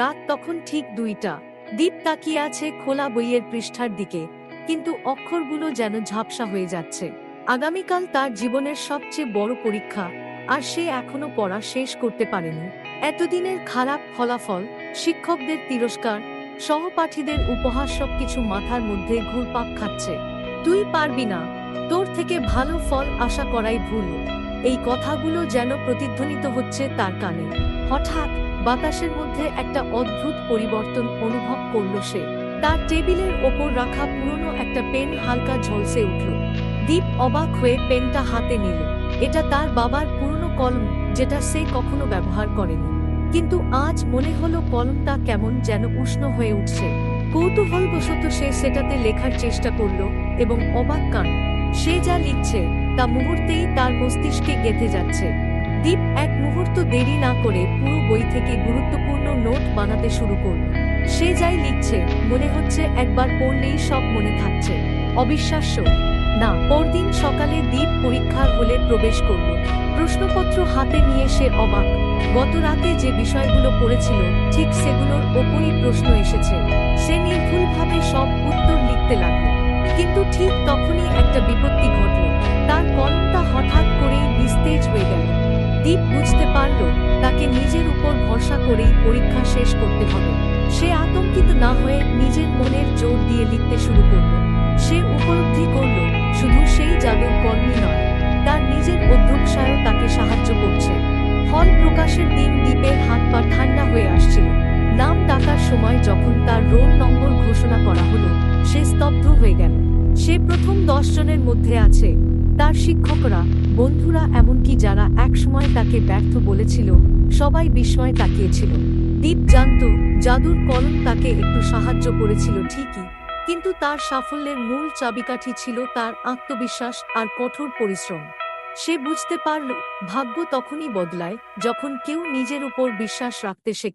রাত তখন ঠিক দুইটা। দীপ তাকিয়ে আছে খোলা বইয়ের পৃষ্ঠার দিকে, কিন্তু অক্ষরগুলো যেন ঝাপসা হয়ে যাচ্ছে। আগামীকাল তার জীবনের সবচেয়ে বড় পরীক্ষা, আর সে এখনও পড়া শেষ করতে পারেনি। এতদিনের খারাপ ফলাফল, শিক্ষকদের তিরস্কার, সহপাঠীদের উপহার সবকিছু মাথার মধ্যে ঘুরপাক খাচ্ছে। তুই পারবি না, তোর থেকে ভালো ফল আশা করাই ভুল। এই কথাগুলো যেন প্রতিধ্বনিত হচ্ছে তার কানে। হঠাৎ বাতাসের মধ্যে একটা অদ্ভুত পরিবর্তন অনুভব করল সে। তার টেবিলের ওপর রাখা পুরনো একটা পেন হালকা ঝলসে উঠল। দীপ অবাক হয়ে পেনটা হাতে নিল। এটা তার বাবার পুরনো কলম, যেটা সে কখনো ব্যবহার করেনি। কিন্তু আজ মনে হলো কলমটা কেমন যেন উষ্ণ হয়ে উঠছে। কৌতূহলবশত সে সেটাতে লেখার চেষ্টা করল এবং অবাক কান সে যা লিখছে, তা মুহূর্তেই তার মস্তিষ্কে গেঁথে যাচ্ছে। দীপ এক মুহূর্ত দেরি না করে পুরো বই থেকে গুরুত্বপূর্ণ নোট বানাতে শুরু করল। সে যাই লিখছে, মনে হচ্ছে একবার পড়লেই সব মনে থাকছে। অবিশ্বাস্য। না, পরদিন সকালে দীপ পরীক্ষার হলে প্রবেশ করল। প্রশ্নপত্র হাতে নিয়ে সে অবাক। গত রাতে যে বিষয়গুলো পড়েছিল, ঠিক সেগুলোর ওপরই প্রশ্ন এসেছে। সে নির্ভুলভাবে সব উত্তর লিখতে লাগল। কিন্তু ঠিক তখনই একটা বিপত্তি ঘটল। তার কলমটা হঠাৎ করেই নিজের উপর ভরসা করেই পরীক্ষা শেষ করতে হবে। সে আতঙ্কিত না হয়ে নিজের মনের জোর দিয়ে লিখতে শুরু করল। সে উপলব্ধি করল, শুধু সেই জাদুর কর্মী নয়, তার নিজের অধ্যবসায়ও তাকে সাহায্য করছে। ফল প্রকাশের দিন দ্বীপের হাত পা ঠান্ডা হয়ে আসছিল। নাম ডাকার সময় যখন তার রোল নম্বর ঘোষণা করা হলো, সে স্তব্ধ হয়ে গেল। সে প্রথম দশ জনের মধ্যে আছে। তার শিক্ষকরা, বন্ধুরা এমনকি যারা একসময় তাকে ব্যর্থ বলেছিল, সবাই বিস্ময়ে তাকিয়েছিল। দীপ জানত, জাদুর কলম তাকে একটু সাহায্য করেছিল ঠিকই, কিন্তু তার সাফল্যের মূল চাবিকাঠি ছিল তার আত্মবিশ্বাস আর কঠোর পরিশ্রম। সে বুঝতে পারল, ভাগ্য তখনই বদলায়, যখন কেউ নিজের উপর বিশ্বাস রাখতে শেখে।